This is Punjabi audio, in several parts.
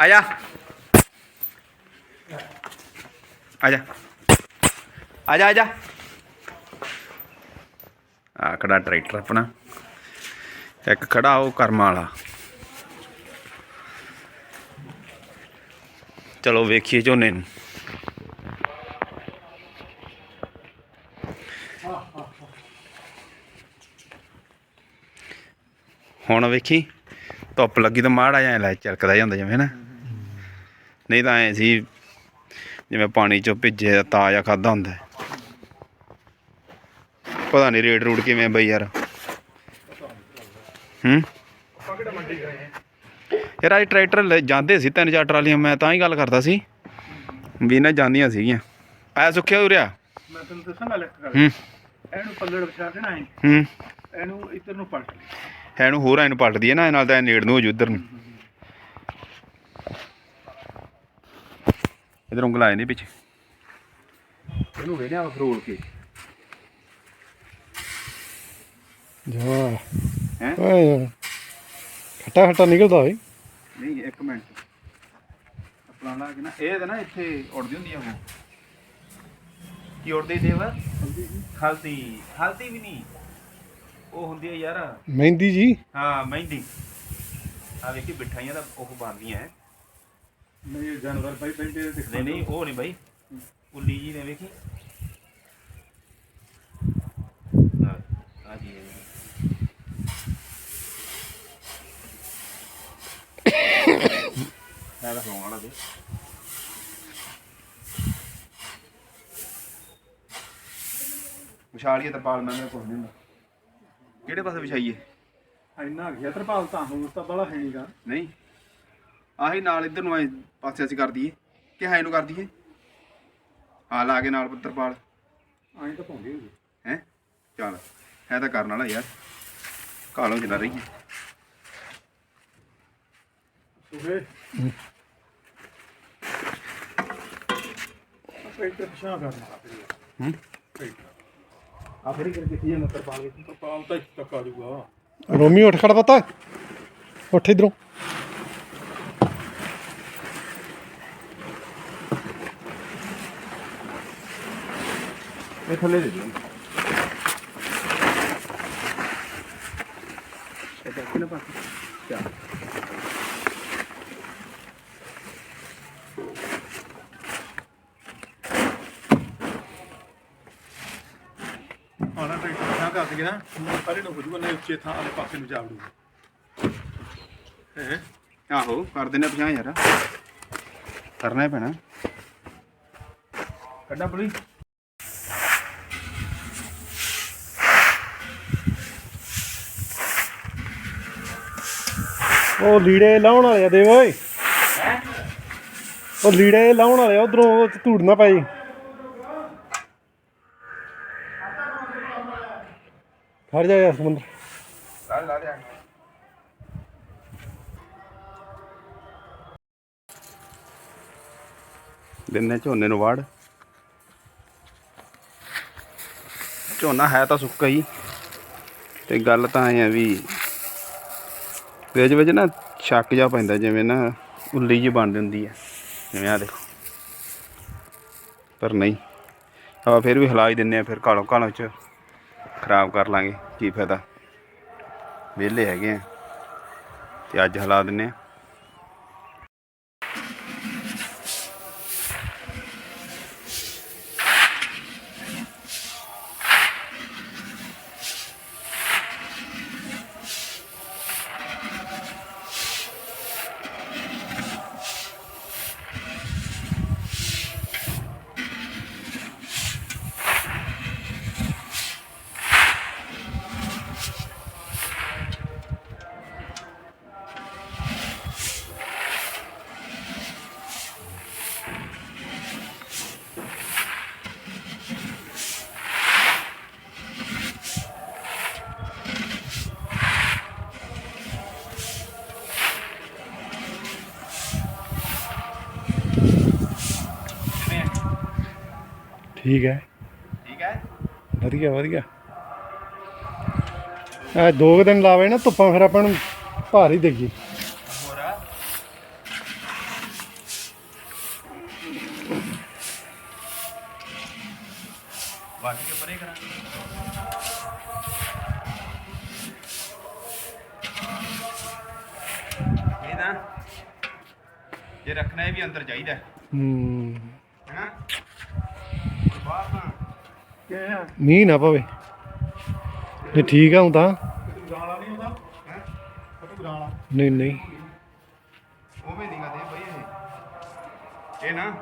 ਆ ਜਾ ਆ ਜਾ ਆ ਜਾ ਆ ਜਾ ਆ ਖੜਾ ਟਰੈਕਟਰ ਆਪਣਾ। ਇੱਕ ਖੜਾ ਉਹ ਕਰਮ ਵਾਲਾ। ਚਲੋ ਵੇਖੀਏ ਝੋਨੇ ਨੂੰ। ਹੁਣ ਵੇਖੀ ਧੁੱਪ ਲੱਗੀ ਤਾਂ ਮਾੜਾ ਜਿਹਾ ਲੈ ਚਰਕਦਾ ਜਾਂਦਾ ਜਿਵੇਂ ਨਾ ਨਹੀਂ ਤਾਂ ਐ ਸੀ ਜਿਵੇਂ ਪਾਣੀ ਚੋਂ ਭਿੱਜੇ ਦਾ ਤਾਜ਼ਾ ਖਾਦਾ ਹੁੰਦਾ। ਪਤਾ ਨਹੀਂ ਰੇਡ ਰੂਡ ਕਿਵੇਂ ਬਈ ਯਾਰ। ਹੂੰ? ਯਾਰ ਅੱਜ ਟਰੈਕਟਰ ਜਾਂਦੇ ਸੀ ਤਿੰਨ ਚਾਰ ਟਰਾਲੀਆਂ ਮੈਂ ਤਾਂ ਹੀ ਗੱਲ ਕਰਦਾ ਸੀ। ਵੀ ਇਹਨਾਂ ਜਾਂਦੀਆਂ ਸੀਗੀਆਂ। ਐ ਸੁੱਖਿਆ ਉਰਿਆ ਮੈਂ ਤੈਨੂੰ ਦੱਸਾਂਗਾ ਲਿਖ ਕਰ ਹੂੰ। ਇਹਨੂੰ ਪੱਲੜ ਵਿਚਾਰ ਦੇਣਾ ਹੈ ਹੂੰ। ਇਹਨੂੰ ਇੱਧਰ ਨੂੰ ਪਲਟ। ਹੈ ਨੂੰ ਹੋਰ ਐ ਨੂੰ ਪਲਟਦੀ ਹੈ ਨਾ ਇਹ ਨਾਲ ਤਾਂ ਇਹ ਨੇੜ ਨੂੰ ਹੋ ਜੂ ਉਧਰ ਨੂੰ। ਇਧਰ ਉਂਗਲ ਆਏ ਨਹੀਂ ਪਿੱਛੇ। ਇਹਨੂੰ ਵੇਣਿਆ ਫਰੋਲ ਕੇ। ਜਾ। ਹੈਂ? ਓਏ ਖੱਟਾ ਖੱਟਾ ਨਿਕਲਦਾ ਓਏ। ਨਹੀਂ ਇੱਕ ਮਿੰਟ। ਆਪਣਾ ਲਾ ਕੇ ਨਾ ਇਹ ਤਾਂ ਨਾ ਇੱਥੇ ਉੜਦੀ ਹੁੰਦੀ ਆ ਉਹ। ਕੀ ਉੜਦੀ ਦੇਵ ਹਲਦੀ ਹਲਦੀ ਵੀ ਨਹੀਂ। ਉਹ ਹੁੰਦੀ ਆ ਯਾਰ। ਮਹਿੰਦੀ ਜੀ? ਹਾਂ ਮਹਿੰਦੀ। ਆ ਵੇਖੀ ਮਿਠਾਈਆਂ ਦਾ ਉਹ ਬਣਦੀਆਂ ਹੈ ਨਹੀਂ ਇਹ ਜਾਨਵਰ ਭਾਈ ਬੈਠੇ ਤੇ ਨਹੀਂ ਨਹੀਂ ਉਹ ਨਹੀਂ ਬਾਈ। ਉੱਲੀ ਜੀ ਨੇ ਵੇਖੀ। ਆ ਜੀ ਇਹ। ਹੈ ਤਾਂ ਸੌਣ ਵਾਲਾ ਤੇ ਪਾਲ ਮੈਂ ਕੁਝ ਨਹੀਂ ਹੁੰਦਾ। ਕਿਹੜੇ ਪਾਸੇ ਵਿਛਾਈਏ? ਇੰਨਾ ਗਿਆ ਤਰਪਾਲ ਤਾਂ ਹੋਰ ਤਾਂ ਬੜਾ ਹੈ ਨਹੀਂਗਾ ਨਹੀਂ। ਆਹੀ ਨਾਲ ਇੱਧਰ ਨੂੰ ਐ ਪਾਸੇ ਅਸੀਂ ਕਰ ਦਈਏ। ਕਿ ਹੈ ਨੂੰ ਕਰ ਦਈਏ? ਆ ਲਾ ਕੇ ਨਾਲ ਤਰਪਾਲ। ਐਂ ਤਾਂ ਪਾਉਂਦੇ ਹੋਗੇ ਹੈ? ਚੱਲ ਹੈ ਤਾਂ ਕਰਨ ਵਾਲਾ ਯਾਰ। ਕਾਲੋਂ ਚਲਾ ਰਹੀ ਹੈ। ਸੁਗੇ ਪੇਟ ਪਿਛਾ ਕਰਨਾ। ਹੂੰ? ਆ ਫਿਰ ਕਰਕੇ ਕੀ ਜਾਂਦਾ ਤਰਪਾਲ ਵਿੱਚ? ਤਰਪਾਲ ਤਾਂ ਇੱਥੇ ਤੱਕ ਆ ਜਾਊਗਾ। ਰੋਮੀ ਉੱਠ ਖੜ ਪਤਾ। ਉੱਠ ਇਧਰੋਂ। ਇਹ ਥੱਲੇ ਦੇ ਦਿਓ। ਇਹ ਤਾਂ ਕਿਹਨੇ ਪਾਸੇ ਚੱਲ ਆਣਾ ਟਰੈਕਟਰ ਦਈਏ ਨਾ ਪਹਿਲੇ ਨੂੰ ਹੋ ਜੂਗਾ ਨਹੀਂ ਉੱਚੇ ਥਾਂ ਵਾਲੇ ਪਾਸੇ ਨੂੰ ਜਾ ਵੜੂਗਾ। ਹੈ? ਆਹੋ ਕਰ ਦਿੰਨੇ 50 ਯਾਰ ਕਰਨਾ ਹੀ ਪੈਣਾ। ਕੱਢਾ ਬੜੀ ਉਹ ਲੀੜੇ ਲਾਉਣ ਵਾਲੇ ਆ ਦੇਵ ਓਏ। ਉਹ ਲੀੜੇ ਲਾਉਣ ਵਾਲੇ ਉਧਰੋਂ ਧੂੜ ਨਾ ਪਾਈ। ਖੜ ਜਾ ਯਾਰ ਸਮੁੰਦਰ। ਲਾ ਲਾ ਦੇ ਦਿਨੇ ਝੋਨੇ ਨੂੰ ਵਾੜ। ਝੋਨਾ ਹੈ ਤਾਂ ਸੁੱਕਾ ਹੀ। ਤੇ ਗੱਲ ਤਾਂ ਐ ਆ ਵੀ ਵਿੱਚ ਵਿੱਚ ਨਾ ਛੱਕ ਜਾ ਪੈਂਦਾ ਜਿਵੇਂ ਨਾ ਉੱਲੀ ਜੀ ਬਣ ਜਾਂਦੀ ਹੈ ਜਿਵੇਂ ਆ ਦੇਖੋ। ਪਰ ਨਹੀਂ। ਆਪਾਂ ਫਿਰ ਵੀ ਹਿਲਾ ਹੀ ਦਿੰਨੇ ਆ ਫਿਰ ਕਾਲੋਂ ਕਾਲੋਂ ਚ ਖਰਾਬ ਕਰ ਲਾਂਗੇ ਕੀ ਫਾਇਦਾ? ਵਿਹਲੇ ਹੈਗੇ ਆ ਤੇ ਅੱਜ ਹਿਲਾ ਦਿੰਨੇ ਆ। ਠੀਕ ਹੈ। ਠੀਕ ਹੈ। ਵਧੀਆ ਵਧੀਆ। ਇਹ ਦੋ ਕੁ ਦਿਨ ਲਾਵੇ ਨਾ ਧੁੱਪਾਂ ਫਿਰ ਆਪਾਂ ਨੂੰ ਭਾਰ ਹੀ ਦੇਗੀ। ਹੋਰ? ਆ ਵੱਟ ਕੇ ਪਰੇ ਕਰਾਂ। ਇਹ ਨਾ ਜੇ ਰੱਖਣਾ ਇਹ ਵੀ ਅੰਦਰ ਚਾਹੀਦਾ ਹੈ। ਹੈਨਾ? ਆ ਮੀਂਹ ਨਾ ਪਵੇ। ਜੇ ਠੀਕ ਆ ਹੁਣ ਤਾਂ। ਨਹੀਂ ਨਹੀਂ। ਨਹੀਂ ਉਵੇਂ ਨਹੀਂ ਕਰਦੇ ਬਈ ਇਹ। ਇਹ ਨਾ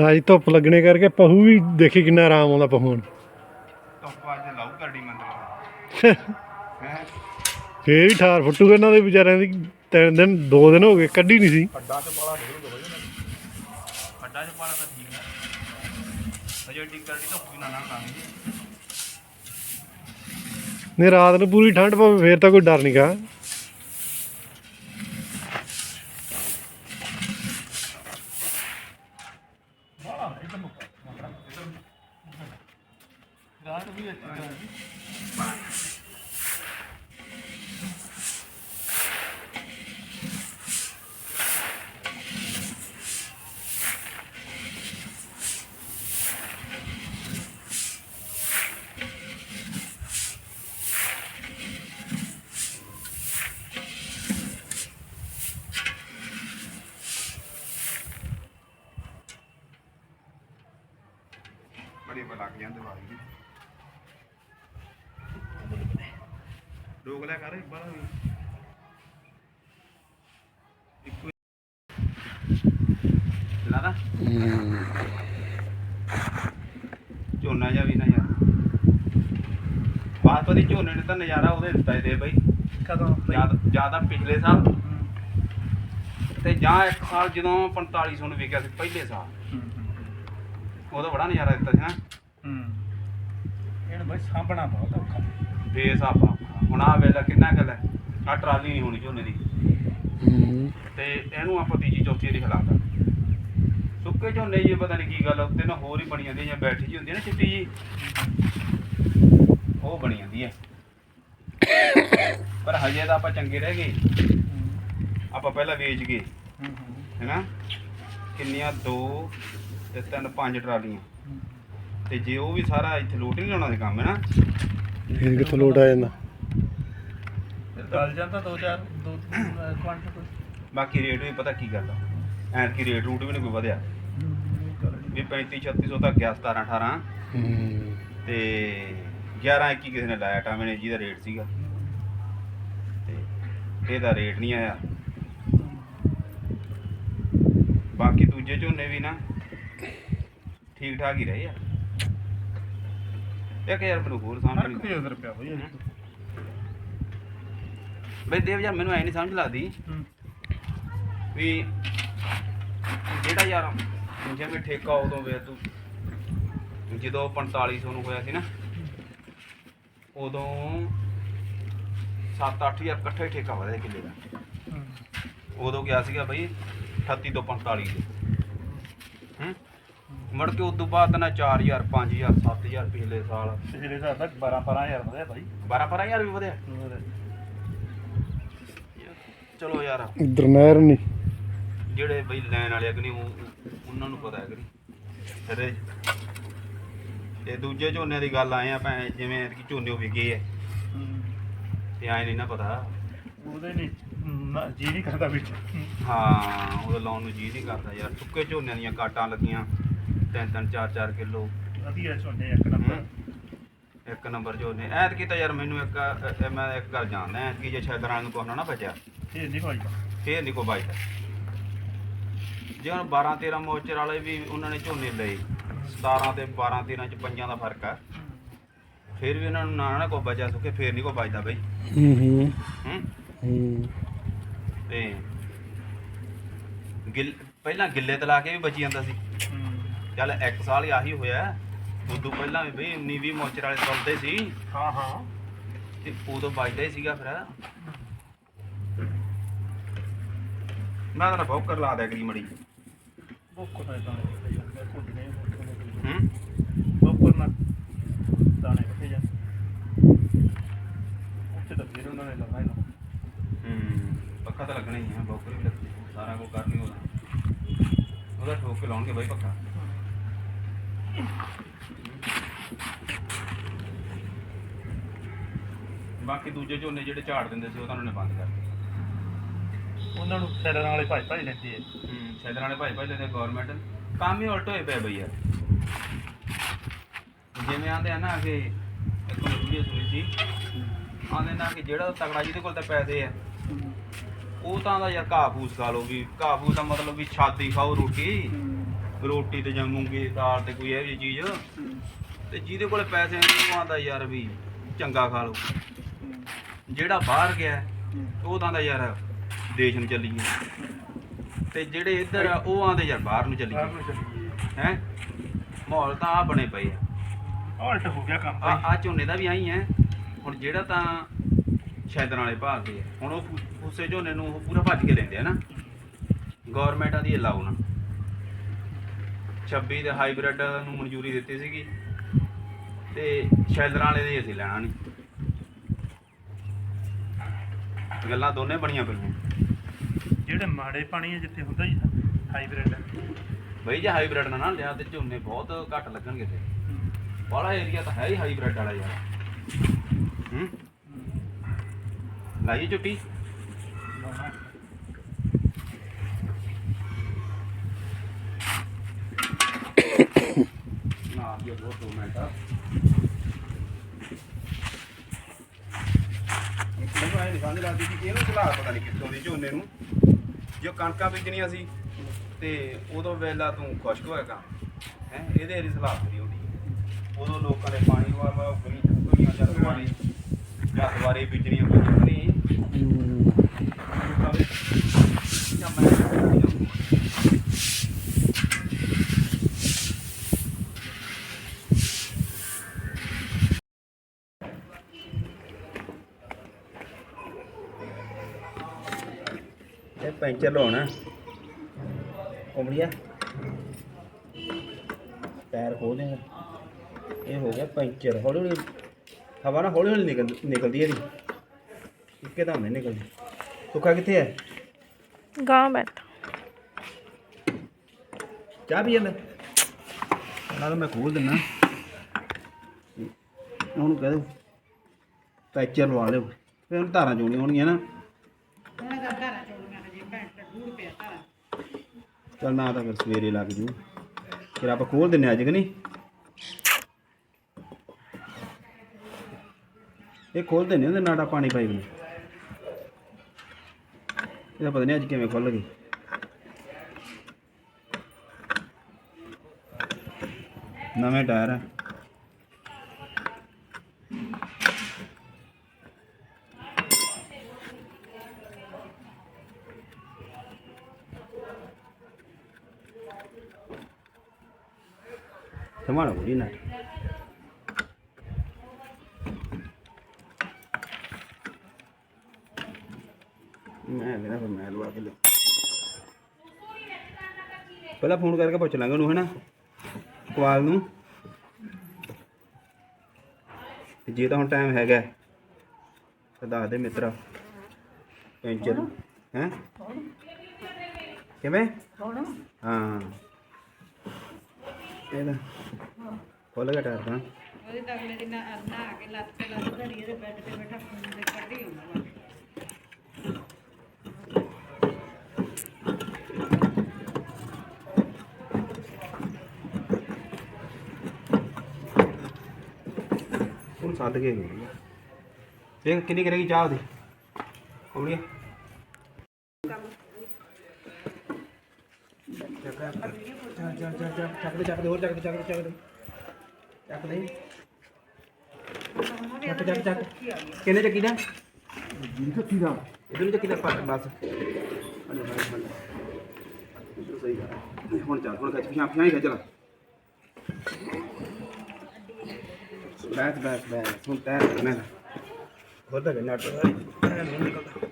ਅੱਜ ਧੁੱਪ ਲੱਗਣੇ ਕਰਕੇ ਪਹੂ ਵੀ ਦੇਖੀ ਕਿੰਨਾ ਆਰਾਮ ਆਉਂਦਾ ਪਹੂ ਨੂੰ ਧੁੱਪ ਅੱਜ ਲਾਉ ਕਰੜੀ ਮੰਦਰ ਹੈ? ਫੇਰ ਹੀ ਠਾਰ ਫੁੱਟੂਗਾ ਇਹਨਾਂ ਦੇ ਵਿਚਾਰਿਆਂ ਦੀ। ਤਿੰਨ ਦਿਨ ਦੋ ਦਿਨ ਹੋ ਗਏ ਕੱਢੀ ਨਹੀਂ ਸੀ। ਨਿਕਲੂਗਾ ਬਈ ਵੱਡਾ ਜਿਹਾ ਪਾਲਾ ਤਾਂ ਠੀਕ ਹੈ ਅਜੇ ਡੀ ਕਰਦੀ ਧੁੱਪ ਵੀ ਨਾ ਨਾ ਖਾਣੀ ਨੇ ਰਾਤ ਨੂੰ ਪੂਰੀ ਠੰਡ ਪਵੇ ਫੇਰ ਤਾਂ ਕੋਈ ਡਰ ਨਹੀਂਗਾ ਬੜਾ ਇਹ ਤਾਂ ਮੁੱਕਾ ਰਾਤ ਵੀ ਅੱਛੀ ਗੱਲ ਜੀ ਬੜੀ ਬਲ ਲੱਗ ਜਾਂਦੇ ਵਾਲੀ ਰੋਕ ਲਿਆ ਕਰ ਬਾਹਰ ਵੀ ਇੱਕੋ ਲਾਦਾ। ਝੋਨਾ ਜਾ ਵੀ ਨਾ ਯਾਰ। ਬਾਸਪਤੀ ਝੋਨੇ ਨੇ ਤਾਂ ਨਜ਼ਾਰਾ ਉਹਦੇ ਦਿੱਤਾ ਇਹਦੇ ਬਈ। ਕਦੋਂ? ਜ਼ਿਆਦਾ ਜ਼ਿਆਦਾ ਪਿਛਲੇ ਸਾਲ। ਤੇ ਜਾਂ ਇੱਕ ਸਾਲ ਜਦੋਂ 4500 ਨੂੰ ਵਿਕਿਆ ਸੀ ਪਹਿਲੇ ਸਾਲ। ਉਦੋਂ ਬੜਾ ਨਜ਼ਾਰਾ ਦਿੱਤਾ ਸੀ ਨਾ। ਹੂੰ। ਇਹਨੂੰ ਬਈ ਸਾਂਭਣਾ ਬਹੁਤ ਔਖਾ। ਬੇਸਾਬਾ। ਹੁਣ ਆ ਵੇਲਾ ਕਿੰਨਾ ਗੱਲ ਹੈ ਆ ਟਰਾਲੀ ਨਹੀਂ ਹੋਣੀ ਝੋਨੇ ਦੀ। ਤੇ ਇਹਨੂੰ ਆਪਾਂ ਤੀਜੀ ਚੌਥੀ ਦੀ ਹਿਲਾਤਾ ਸੁੱਕੇ ਝੋਨੇ ਜੀ ਪਤਾ ਨਹੀਂ ਕੀ ਗੱਲ ਉੱਤੇ ਨਾ ਹੋਰ ਹੀ ਬਣੀ ਜਾਂਦੀ ਜਾਂ ਬੈਠੀ ਜੀ ਹੁੰਦੀ ਨਾ ਚਿੱਟੀ ਜੀ। ਉਹ ਬਣੀ ਜਾਂਦੀ ਹੈ ਪਰ ਹਜੇ ਤਾਂ ਆਪਾਂ ਚੰਗੇ ਰਹਿ ਗਏ। ਆਪਾਂ ਪਹਿਲਾਂ ਵੇਚ ਗਏ। ਹੈਨਾ? ਕਿੰਨੀਆਂ? ਦੋ ਤੇ ਤਿੰਨ ਪੰਜ ਟਰਾਲੀਆਂ। ਤੇ ਜੇ ਉਹ ਵੀ ਸਾਰਾ ਇੱਥੇ ਲੋਟ ਨਹੀਂ ਲਾਉਣਾ ਦੇ ਕੰਮ ਹੈ ਨਾ ਫੇਰ ਕਿੱਥੋਂ ਲੋਟ ਆ ਜਾਂਦਾ? ਗਲ ਜਾਂਦਾ ਦੋ ਚਾਰ ਦੋ ਕੁਆਂਟਲ ਬਾਕੀ ਰੇਟ ਵੀ ਪਤਾ ਕੀ ਕਰਦਾ। ਐਨ ਕੀ ਰੇਟ ਰੂਟ ਵੀ ਨਹੀਂ ਕੋਈ ਵਧਿਆ। ਵੀ 35 3600 ਤੱਕ ਗਿਆ 17 18 ਹੂੰ। ਤੇ 11 21 ਕਿਸੇ ਨੇ ਲਾਇਆ ਟਾਵੇਂ ਨੇ ਜਿਹਦਾ ਰੇਟ ਸੀਗਾ। ਤੇ ਇਹਦਾ ਰੇਟ ਨਹੀਂ ਆਇਆ। ਬਾਕੀ ਦੂਜੇ ਝੋਨੇ ਵੀ ਨਾ ਠੀਕ ਠਾਕ ਹੀ ਰਹੇ ਆ। ਇੱਕ ਯਾਰ ਮੈਨੂੰ ਹੋਰ 1000 ਰੁਪਿਆ ਬਈ ਬਈ ਦੇਵ ਯਾਰ ਮੈਨੂੰ ਐ ਨਹੀਂ ਸਮਝ ਲੱਗਦੀ ਵੀ ਜਿਹੜਾ ਯਾਰ ਜਿਵੇਂ ਠੇਕਾ ਉਦੋਂ ਵੇ ਤੂੰ ਜਦੋਂ 4500 ਨੂੰ ਹੋਇਆ ਸੀ ਨਾ ਉਦੋਂ 7-8000 ਇਕੱਠਾ ਹੀ ਠੇਕਾ ਵਧਿਆ ਕਿੱਲੇ ਦਾ। ਉਦੋਂ ਗਿਆ ਸੀਗਾ ਬਈ 38 ਤੋਂ 45 ਦੇ ਹੂੰ। ਮੁੜ ਕੇ ਉਦੋਂ ਬਾਅਦ ਨਾ 4000 5000 7000 ਪਿਛਲੇ ਸਾਲ। ਪਿਛਲੇ ਸਾਲ ਤੱਕ 12 12000 ਵਧਿਆ ਭਾਈ 12 12000 ਵੀ ਵਧਿਆ। ਚਲੋ ਯਾਰ। ਇਧਰ ਨਹਿਰ ਨਹੀਂ ਜਿਹੜੇ ਬਈ ਲੈਣ ਵਾਲੇ ਅਗਨੀ ਉਹਨਾਂ ਨੂੰ ਪਤਾ ਹੈ ਅਗਨੀ ਅਰੇ ਤੇ ਦੂਜੇ ਝੋਨਿਆਂ ਦੀ ਗੱਲ ਆਏ ਆ ਭੈਣ ਜਿਵੇਂ ਕਿ ਝੋਨੇ ਉਹ ਵਿਗੇ ਐ ਤੇ ਐ ਨਹੀਂ ਨਾ ਪਤਾ। ਉਹਦੇ ਨਹੀਂ ਨਾ ਜੀ ਨਹੀਂ ਕਰਦਾ ਵਿੱਚ। ਹਾਂ ਉਹ ਲਾਉਣ ਨੂੰ ਜੀ ਨਹੀਂ ਕਰਦਾ ਯਾਰ। ਸੁੱਕੇ ਝੋਨਿਆਂ ਦੀਆਂ ਕਾਟਾਂ ਲੱਗੀਆਂ। ਤਿੰਨ ਤਿੰਨ ਚਾਰ ਚਾਰ ਕਿਲੋ। ਵਧੀਆ ਝੋਨੇ ਇੱਕ ਨੰਬਰ ਇੱਕ ਨੰਬਰ ਝੋਨੇ। ਐਤਕੀ ਤਾਂ ਯਾਰ ਮੈਨੂੰ ਇੱਕ ਮੈਂ ਇੱਕ ਗੱਲ ਜਾਣਦਾ ਐਤਕੀ ਜੇ ਸ਼ਾਇਦ ਰੰਗ ਕੋਹਨਾ ਨਾ ਬਚਿਆ। ਇਹ ਨਹੀਂ ਭਾਈ ਫੇਰ ਨਹੀਂ ਕੋ ਬਾਈਦਾ ਜੇ ਹੁਣ 12 13 ਮੋਚਰ ਵਾਲੇ ਵੀ ਉਹਨਾਂ ਨੇ ਝੋਨੇ ਲਏ 17 ਤੇ 12 13 ਚ ਪੰਜਾਂ ਦਾ ਫ਼ਰਕ ਆ। ਫੇਰ ਵੀ ਉਹਨਾਂ ਨੂੰ ਨਾ ਨਾ ਕੋ ਬਚਿਆ ਸੁੱਕੇ ਫੇਰ ਨਹੀਂ ਕੋ ਬਚਦਾ ਬਈ। ਹੂੰ ਹੂੰ। ਤੇ ਗਿੱਲ ਪਹਿਲਾਂ ਗਿੱਲੇ ਤਲਾ ਕੇ ਵੀ ਬਚੀ ਜਾਂਦਾ ਸੀ। ਚੱਲ ਇੱਕ ਸਾਲ ਹੀ ਆਹੀ ਹੋਇਆ। ਉਦੋਂ ਪਹਿਲਾਂ ਵੀ ਬਈ 19 20 ਮੋਚਰ ਵਾਲੇ ਚੱਲਦੇ ਸੀ। ਹਾਂ ਹਾਂ। ਤੇ ਉਦੋਂ ਵੱਜਦਾ ਹੀ ਸੀਗਾ ਫਿਰ। ਮੈਂ ਤਾਂ ਬਹੁਤ ਕਰ ਲਾ ਦਿਆ ਕਰੀ ਮੜੀ। ਬੋਕਰ ਨਾ ਦਾਣੇ ਕਿੱਥੇ ਜਾਂਦੇ ਕੁੰਡੀ ਨੇ ਹੂੰ? ਬੋਕਰ ਨਾ ਦਾਣੇ ਕਿੱਥੇ ਜਾਂਦੇ। ਉੱਥੇ ਤਾਂ ਫਿਰ ਉਹਨਾਂ ਨੇ ਹੀ ਲਾਉਣਾ। ਹੂੰ ਪੱਕਾ ਤਾਂ ਲੱਗਣਾ ਹੀ ਹੈ ਬੌਕਰ ਵੀ ਲੱਗਦੀ ਸਾਰਾ ਕੁਝ ਕਰਨੀ ਉਹਦਾ। ਉਹਦਾ ਠੋਕ ਕੇ ਲਾਉਣਗੇ ਬਾਈ ਪੱਕਾ ਬਾਕੀ ਦੂਜੇ ਝੋਨੇ ਜਿਹੜੇ ਝਾੜ ਦਿੰਦੇ ਸੀ ਉਹ ਤਾਂ ਉਹਨਾਂ ਨੇ ਬੰਦ ਕਰ ਦਿੱਤੇ ਉਹਨਾਂ ਨੂੰ ਸੈਲਰਾਂ ਵਾਲੇ ਭਾਈ ਭਾਈ ਲੈਂਦੇ ਆ। ਹੂੰ ਸ਼ੈਦਰਾਂ ਵਾਲੇ ਭਾਈ ਭਾਈ ਦੇ ਗਵਰਨਮੈਂਟ ਕੰਮ ਹੀ ਉਲਟ ਹੋਏ ਪਏ ਬਈ ਯਾਰ। ਜਿਵੇਂ ਆਂਦੇ ਆ ਨਾ ਕਿ ਇੱਕ ਵੀਡੀਓ ਸੁਣੀ ਸੀ। ਆਂਦੇ ਨਾ ਕਿ ਜਿਹੜਾ ਤਕੜਾ ਜਿਹਦੇ ਕੋਲ ਤਾਂ ਪੈਸੇ ਆ, ਉਹ ਤਾਂ ਦਾ ਯਾਰ ਘਾਹ ਫੂਸ ਖਾ ਲਓ ਵੀ ਘਾਹ ਫੂਸ ਦਾ ਮਤਲਬ ਵੀ ਛਾਤੀ ਖਾਓ ਰੋਟੀ। ਰੋਟੀ ਤੇ ਜਾਂ ਮੂੰਗੀ ਦਾਲ ਤੇ ਕੋਈ ਇਹੋ ਜਿਹੀ ਚੀਜ਼। ਤੇ ਜਿਹਦੇ ਕੋਲ ਪੈਸੇ ਨਹੀਂ ਉਹ ਆਂਦਾ ਯਾਰ ਵੀ ਚੰਗਾ ਖਾ ਲਓ ਜਿਹੜਾ ਬਾਹਰ ਗਿਆ, ਉਹ ਤਾਂ ਦਾ ਯਾਰ ਦੇਸ਼ ਨੂੰ ਚੱਲੀਏ। ਤੇ ਜਿਹੜੇ ਇੱਧਰ ਆ ਉਹ ਆਂਦੇ ਯਾਰ ਬਾਹਰ ਨੂੰ ਚੱਲੀਏ। ਬਾਹਰ ਨੂੰ ਚੱਲੀਏ। ਹੈ? ਮਾਹੌਲ ਤਾਂ ਆ ਬਣੇ ਪਏ ਆ। ਆਲਟ ਹੋ ਗਿਆ ਕੰਮ ਆ ਆ ਝੋਨੇ ਦਾ ਵੀ ਆਈ ਹੈ ਹੁਣ ਜਿਹੜਾ ਤਾਂ ਸ਼ੈਦਰਾਂ ਵਾਲੇ ਭਾਲਦੇ ਆ। ਹੁਣ ਉਹ ਫੂ- ਫੂਸੇ ਝੋਨੇ ਨੂੰ ਉਹ ਪੂਰਾ ਭੱਜ ਕੇ ਲੈਂਦੇ ਆ ਨਾ। ਗਵਰਨਮੈਂਟ ਦੀ ਅਲਾਉ ਨਾ। 26 ਦੇ ਹਾਈਬ੍ਰਿਡ ਨੂੰ ਮਨਜ਼ੂਰੀ ਦਿੱਤੀ ਸੀਗੀ। ਤੇ ਸ਼ੈਦਰਾਂ ਵਾਲੇ ਦੇ ਅਸੀਂ ਲੈਣਾ ਨਹੀਂ। ਗੱਲਾਂ ਦੋਨੇ ਬਣੀਆਂ ਪਈਆਂ ਜਿਹੜੇ ਮਾੜੇ ਪਾਣੀ ਆ ਜਿੱਥੇ ਹੁੰਦਾ ਹੀ ਹਾਈਬ੍ਰਿਡ। ਬਈ ਜੇ ਹਾਈਬ੍ਰਿਡ ਨਾ ਨਾ ਲਿਆ ਤੇ ਝੋਨੇ ਬਹੁਤ ਘੱਟ ਲੱਗਣਗੇ ਤੇ। ਬਾਹਲਾ ਏਰੀਆ ਤਾਂ ਹੈ ਹੀ ਹਾਈਬ੍ਰਿਡ ਵਾਲਾ ਯਾਰ। ਹੂੰ? ਲਾਈ ਝੁੱਟੀ। ਨਾ ਇਹ ਬਹੁਤ ਦੋ ਮਿੰਟ ਆ ਮੈਨੂੰ ਆਏ ਨਹੀਂ ਸਮਝ ਲੱਗਦੀ ਕਿ ਇਹਨੂੰ ਚਲਾ ਪਤਾ ਨਹੀਂ ਕਿੱਥੋਂ ਦੀ ਝੋਨੇ ਨੂੰ। ਜੋ ਕਣਕਾਂ ਬੀਜਣੀਆਂ ਸੀ ਤੇ ਉਦੋਂ ਵੇਲਾ ਤੂੰ ਖੁਸ਼ਕ ਹੋਇਆ ਕੰਮ ਹੈ ਇਹਦੇ ਇਹਦੀ ਸਲਾਹ ਕਰੀ ਹੁੰਦੀ ਉਦੋਂ ਲੋਕਾਂ ਨੇ ਪਾਣੀ ਵਾ ਵਾ ਗਲੀ ਦੁਨੀਆਂ ਜਦ ਵਾਰੀ। ਜਦ ਵਾਰੀ ਬੀਜਣੀਆਂ ਬੀਜਣੀ ਲੋਕਾਂ ਦੇ ਜਾਂ ਮੈਂ ਇਹ ਪੈਂਚਰ ਲਾਉਣਾ। ਉਮੜੀਆ ਟਾਇਰ ਖੋਲ ਦੇਗਾ ਇਹ ਹੋ ਗਿਆ ਪੈਂਚਰ। ਹੌਲੀ ਹੌਲੀ ਹਵਾ ਨਾ ਹੌਲੀ ਹੌਲੀ ਨਿਕਲ ਨਿਕਲਦੀ ਹੈ ਇਹਦੀ। ਇੱਕੇ ਤਾਂ ਨਹੀਂ ਨਿਕਲਦੀ। ਸੁੱਕਾ ਕਿੱਥੇ ਹੈ? ਗਾਂ ਬੈਠਾ। ਚਾਹ ਪੀ ਜਾਂਦਾ। ਨਾਲ ਮੈਂ ਖੋਲ ਦਿੰਨਾ ਉਹਨੂੰ ਕਹਿ ਦੋ। ਪੈਂਚਰ ਲਵਾ ਲਿਓ। ਫਿਰ ਧਾਰਾਂ ਚੋਣੀਆਂ ਹੋਣਗੀਆਂ ਨਾ। ਚੱਲ ਨਾ ਤਾਂ ਫਿਰ ਸਵੇਰੇ ਲੱਗ ਜੂ। ਫਿਰ ਆਪਾਂ ਖੋਲ ਦਿੰਨੇ ਅੱਜ ਕਿ ਨਹੀਂ? ਇਹ ਖੋਲ ਦਿੰਨੇ ਉਹਦੇ ਨਾੜਾ ਪਾਣੀ ਪਾਈ ਨੂੰ। ਇਹਦਾ ਪਤਾ ਨਹੀਂ ਅੱਜ ਕਿਵੇਂ ਖੁੱਲ ਗਈ। ਨਵੇਂ ਟਾਇਰ ਹੈ ਲਵਾ ਕੇ ਲਿਆ ਪਹਿਲਾਂ ਫੋਨ ਕਰਕੇ ਪੁੱਛ ਲਾਂਗਾ ਉਹਨੂੰ ਹੈਨਾ? ਕਵਾਲ ਨੂੰ। ਜੇ ਤਾਂ ਹੁਣ ਟਾਈਮ ਹੈਗਾ ਤਾਂ ਦੱਸ ਦੇ ਮਿੱਤਰਾ। ਪੈਂਚਰ ਹੈ? ਕਿਵੇਂ? ਹਾਂ। ਇਹਦਾ ਖੋਲ ਗਿਆ ਟਾਇਰ ਤਾਂ। ਉਹਦੇ ਤਾਂ ਅਗਲੇ ਦਿਨ ਨਹਾ ਕੇ ਲੱਤ ਤੇ ਲੱਤ ਧਰੀ ਇਹਦੇ ਬੈੱਡ ਤੇ ਬੈਠਾ ਫੋਨ ਦੇ ਕੱਢੀ ਹੁੰਦਾ ਵਾ। ਹੁਣ ਸੱਦ ਕੇ ਗਈ ਦੇਖ ਕਿੰਨੀ ਕਰੇਗੀ ਚਾਹ ਉਹਦੀ। ਕੋੜੀਆ ਚੱਕ ਚੱਕ ਚੱਕ ਚੱਕ ਚੱਕ ਦੇ ਚੱਕ ਦੇ ਹੋਰ ਚੱਕ ਦੇ ਚੱਕ ਦੇ ਚੱਕ ਦੇ ਚੱਕ ਦੇ ਚੱਕ ਚੱਕ ਚੱਕ ਕਿੰਨੇ ਚੱਕੀ ਦਾ ਜੀ ਚੱਕੀ ਦਾ ਇਧਰ ਚੱਕੀ ਦਾ ਪੱਟ ਬਸ ਸਹੀ ਗੱਲ ਹੈ। ਹੁਣ ਚੱਲ, ਹੁਣ ਖਿੱਚ ਪਿਛਾਂ ਪਿਛਾਂ ਹੀ ਖਿੱਚ ਲਾ ਬੈਠ ਬੈਠ ਬੈਠ, ਹੁਣ ਤੈਰ ਕਰਨਾ ਹੋਰ ਤਾਂ ਗੰਨਾ ਟੋ ਨਹੀਂ ਨਿਕਲਦਾ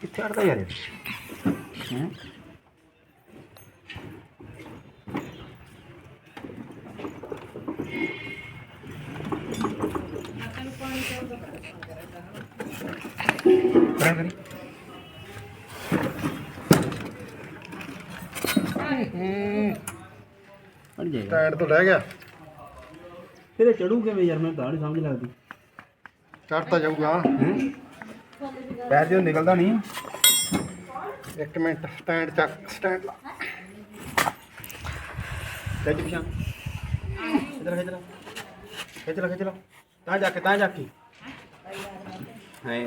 ਕਿੱਥੇ ਅੜਦਾ ਯਾਰ ਇਹ? ਹੈਂ? ਕਰਾਂ ਕਰੀ। ਅੜ ਜਾਏਗਾ। ਸਟੈਂਡ ਤੋਂ ਲੈ ਗਿਆ। ਫਿਰ ਇਹ ਚੜੂ ਕਿਵੇਂ ਯਾਰ? ਮੈਨੂੰ ਤਾਂ ਨਹੀਂ ਸਮਝ ਲੱਗਦੀ। ਚੜਤਾ ਜਾਊਗਾ। ਪੈਰ ਜੋ ਨਿਕਲਦਾ ਨਹੀਂ ਇੱਕ ਮਿੰਟ ਸਟੈਂਡ ਚੱਕ ਸਟੈਂਡ ਲਾ। ਖਿੱਚ ਪਿਛਾਂ ਇਧਰ ਖਿੱਚ ਲਾ। ਖਿੱਚ ਲਾ ਖਿੱਚ ਲਾ। ਤਾਂ ਜਾ ਕੇ ਤਾਂ ਜਾ ਕੇ। ਹੈ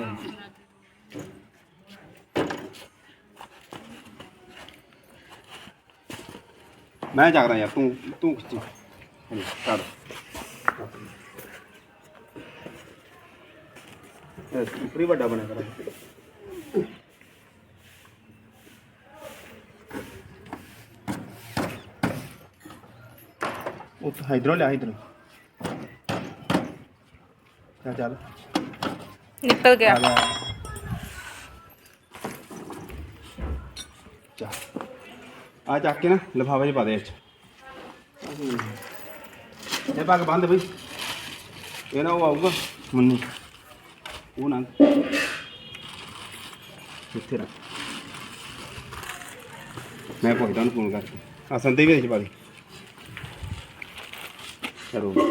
ਮੈਂ ਜਾਗਦਾ ਯਾਰ ਤੂੰ ਤੂੰ ਖਿੱਚੀ ਹਾਂਜੀ ਕਰ ਇਹ ਉੱਪਰੀ ਵੱਡਾ ਬਣਿਆ ਕਰ ਉਹ ਤਾਂ ਇਧਰੋਂ ਲਿਆ ਇਧਰੋਂ ਚੱਲ ਚੱਲ ਨਿਕਲ ਗਿਆ ਚੱਲ ਚੱਲ ਆ ਚੱਕ ਕੇ ਨਾ ਲਿਫਾਫੇ 'ਚ ਪਾ ਦੇ ਇਹ ਇਹ ਪੱਗ ਬੰਦ ਬਈ। ਇਹ ਨਾ ਉਹ ਆਊਗਾ ਮੰਨੂ। ਉਹ ਨਾ। ਕਿੱਥੇ ਰੱਖ। ਮੈਂ ਪੁੱਛਦਾ ਉਹਨੂੰ ਫੋਨ ਕਰਕੇ। ਆ ਸੰਦੇ ਵੀ ਇਹ ਪਾ ਦੇ। ਚਲੋ।